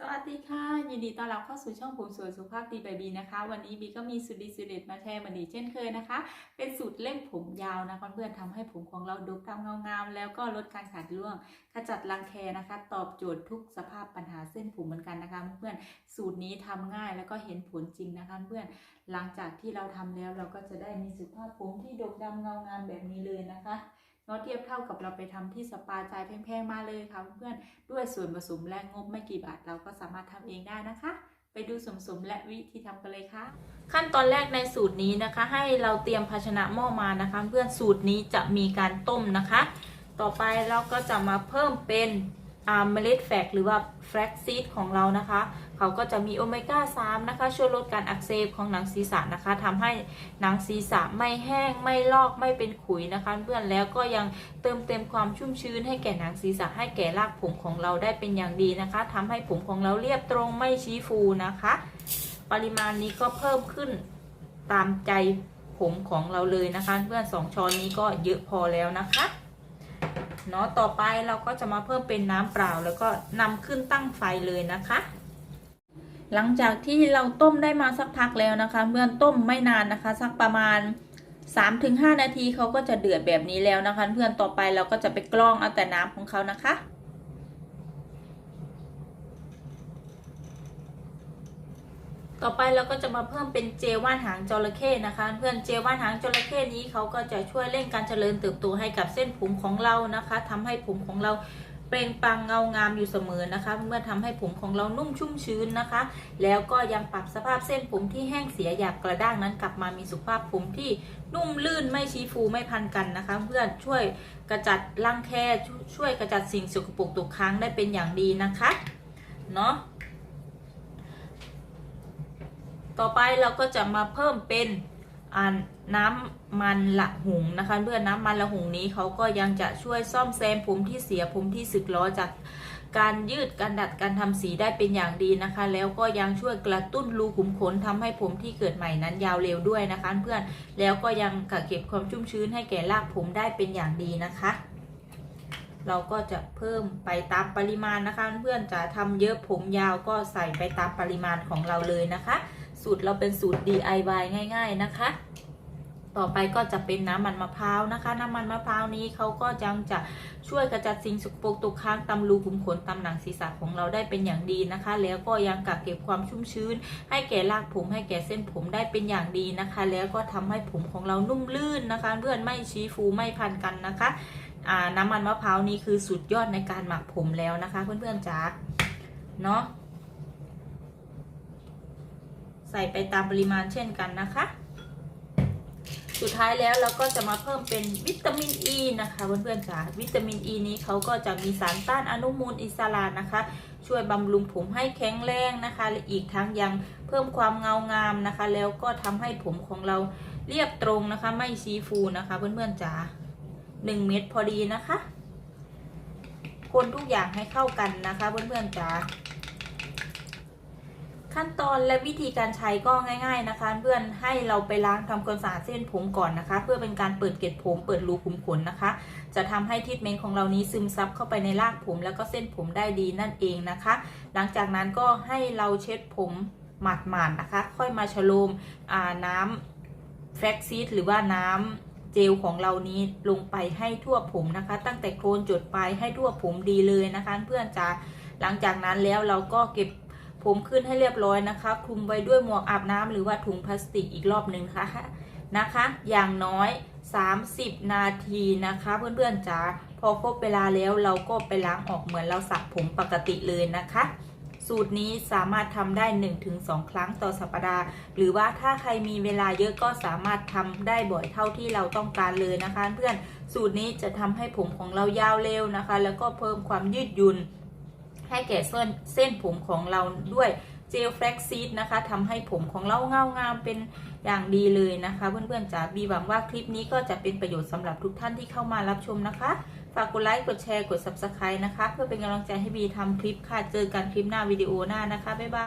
สวัสดีค่ะ ยินดีต้อนรับเข้าสู่ช่องผมสวยสุขภาพดีแบบบีนะคะ วันนี้บีก็มีสูตรดีสูตรเด็ดมาแชร์มาดีเช่นเคยนะคะ เป็นสูตรเล่มผมยาวนะเพื่อนๆทำให้ผมของเราดกดำเงางามแล้วก็ลดการขาดร่วงขจัดรังแคนะคะ ตอบโจทย์ทุกสภาพปัญหาเส้นผมเหมือนกันนะคะเพื่อนๆสูตรนี้ทำง่ายแล้วก็เห็นผลจริงนะคะเพื่อนหลังจากที่เราทำแล้วเราก็จะได้มีสุขภาพผมที่ดกดำเงางามแบบนี้เลยนะคะ เนาะเทียบเท่ากับเราไปทำที่สปาจ่ายแพงๆมาเลยค่ะเพื่อนๆด้วยส่วนผสมและงบไม่กี่บาทเราก็สามารถทำเองได้นะคะ ไปดูส่วนผสมและวิธีทำกันเลยค่ะ ขั้นตอนแรกในสูตรนี้นะคะ ให้เราเตรียมภาชนะหม้อมานะคะ เพื่อนสูตรนี้จะมีการต้มนะคะ ต่อไปเราก็จะมาเพิ่มเป็น อ่าเมล็ดแฟกหรือว่าแฟลกซีดของเรานะคะ เขาก็จะมีโอเมก้า 3 นะคะ ช่วยลดการอักเสบของหนังศีรษะนะคะทำให้หนังศีรษะไม่แห้งไม่ลอกไม่เป็นขุยนะคะ เพื่อนแล้วก็ยังเติมเต็มความชุ่มชื้นให้แก่หนังศีรษะให้แก่รากผมของเราได้เป็นอย่างดีนะคะทำให้ผมของเราเรียบตรงไม่ชี้ฟูนะคะ ปริมาณนี้ก็เพิ่มขึ้นตามใจผมของเราเลยนะคะ เพื่อนสองช้อนนี้ก็เยอะพอแล้วนะคะ เนาะต่อไปเราก็จะมาเพิ่มเป็นน้ำเปล่า แล้วก็นำขึ้นตั้งไฟเลยนะคะ หลังจากที่เราต้มได้มาสักพักแล้วนะคะเมื่อต้มไม่นานนะคะ สักประมาณ 3-5 นาทีเขาก็จะเดือดแบบนี้แล้วนะคะ เพื่อนต่อไปเราก็จะไปกรองเอาแต่น้ำของเขานะคะ ต่อไปเราก็จะมาเพิ่มเป็นเจลว่านหางจระเข้นะคะ เพื่อนเจลว่านหางจระเข้นี้เขาก็จะช่วยเร่งการเจริญเติบโตให้กับเส้นผมของเรานะคะทำให้ผมของเราเปล่งปลังเงางามอยู่เสมอนะคะ เมื่อทำให้ผมของเรานุ่มชุ่มชื้นนะคะ แล้วก็ยังปรับสภาพเส้นผมที่แห้งเสียหยาบกระด้างนั้นกลับมามีสุขภาพผมที่นุ่มลื่นไม่ชี้ฟูไม่พันกันนะคะ เพื่อนช่วยกระจัดรังแคช่วยกระจัดสิ่งสกปรกตกค้างได้เป็นอย่างดีนะคะเนาะ ต่อไปเราก็จะมาเพิ่มเป็นอ่าน้ำมันละหุงนะคะ เพื่อนน้ำมันละหุงนี้เขาก็ยังจะช่วยซ่อมแซมผมที่เสียผมที่สึกล้อจากการยืดการดัดการทำสีได้เป็นอย่างดีนะคะ แล้วก็ยังช่วยกระตุ้นรูขุมขนทำให้ผมที่เกิดใหม่นั้นยาวเร็วด้วยนะคะ เพื่อนแล้วก็ยังกักเก็บความชุ่มชื้นให้แก่รากผมได้เป็นอย่างดีนะคะ เราก็จะเพิ่มไปตามปริมาณนะคะ เพื่อนจะทำเยอะผมยาวก็ใส่ไปตามปริมาณของเราเลยนะคะ สูตรเราเป็นสูตร DIY ง่าย ๆนะคะ ต่อไปก็จะเป็นน้ำมันมะพร้าวนะคะ น้ำมันมะพร้าวนี้เขาก็ยังจะช่วยกระจัดสิ่งสกปรกตกค้างตำรูขุมขนตำหนังศีรษะของเราได้เป็นอย่างดีนะคะ แล้วก็ยังกักเก็บความชุ่มชื้น ให้แก่รากผมให้แก่เส้นผมได้เป็นอย่างดีนะคะ แล้วก็ทำให้ผมของเรานุ่มลื่นนะคะ เพื่อนไม่ชี้ฟูไม่พันกันนะคะอ่าน้ำมันมะพร้าวนี้คือสุดยอดในการหมักผมแล้วนะคะ เพื่อนๆจ๋าเนาะ ใส่ไปตามปริมาณเช่นกันนะคะ สุดท้ายแล้วเราก็จะมาเพิ่มเป็นวิตามินอ e ีนะคะเพื่อนๆจ๋าวิตามินอ e นี้เขาก็จะมีสารต้านอนุมูลอิสระนะคะ ช่วยบำรุงผมให้แข็งแรงนะคะและอีกทั้งยังเพิ่มความเงางามนะคะ แล้วก็ทำให้ผมของเราเรียบตรงนะคะ ไม่ซีฟูนะคะเพื่อนๆจ๋าหนึ่งเม็ดพอดีนะคะ คนทุกอย่างให้เข้ากันนะคะเพื่อนๆจ๋า ขั้นตอนและวิธีการใช้ก็ง่าย ๆนะคะ เพื่อนให้เราไปล้างทำความสะอาดเส้นผมก่อนนะคะ เพื่อเป็นการเปิดเกล็ดผมเปิดรูขุมขนนะคะ จะทำให้ทรีทเมนต์ของเรานี้ซึมซับเข้าไปในรากผม แล้วก็เส้นผมได้ดีนั่นเองนะคะ หลังจากนั้นก็ให้เราเช็ดผมหมาดๆนะคะ ค่อยมาชโลมน้ำแฟลกซีดหรือว่าน้ำเจลของเรานี้ลงไปให้ทั่วผมนะคะ ตั้งแต่โคนจุดปลายให้ทั่วผมดีเลยนะคะ เพื่อนจะหลังจากนั้นแล้วเราก็เก็บ ผมขึ้นให้เรียบร้อยนะคะ คลุมไว้ด้วยหมวกอาบน้ำหรือว่าถุงพลาสติกอีกรอบหนึ่งค่ะนะคะ อย่างน้อย 30 นาทีนะคะ เพื่อนๆจ๋าพอครบเวลาแล้วเราก็ไปล้างออกเหมือนเราสระผมปกติเลยนะคะ สูตรนี้สามารถทำได้ 1-2 ครั้งต่อสัปดาห์ หรือว่าถ้าใครมีเวลาเยอะก็สามารถทำได้บ่อยเท่าที่เราต้องการเลยนะคะ เพื่อนสูตรนี้จะทำให้ผมของเรายาวเร็วนะคะ แล้วก็เพิ่มความยืดหยุ่น ให้แก่เส้นเส้นผมของเราด้วยเจลแฟลกซีดนะคะทำให้ผมของเราเงางามเป็นอย่างดีเลยนะคะ เพื่อนๆจ๋าบีหวังว่าคลิปนี้ก็จะเป็นประโยชน์สำหรับทุกท่านที่เข้ามารับชมนะคะ ฝากกดไลค์กดแชร์กด subscribe นะคะ เพื่อเป็นกำลังใจให้บีทำคลิปค่ะ เจอกันคลิปหน้าวิดีโอหน้านะคะ บ๊ายบาย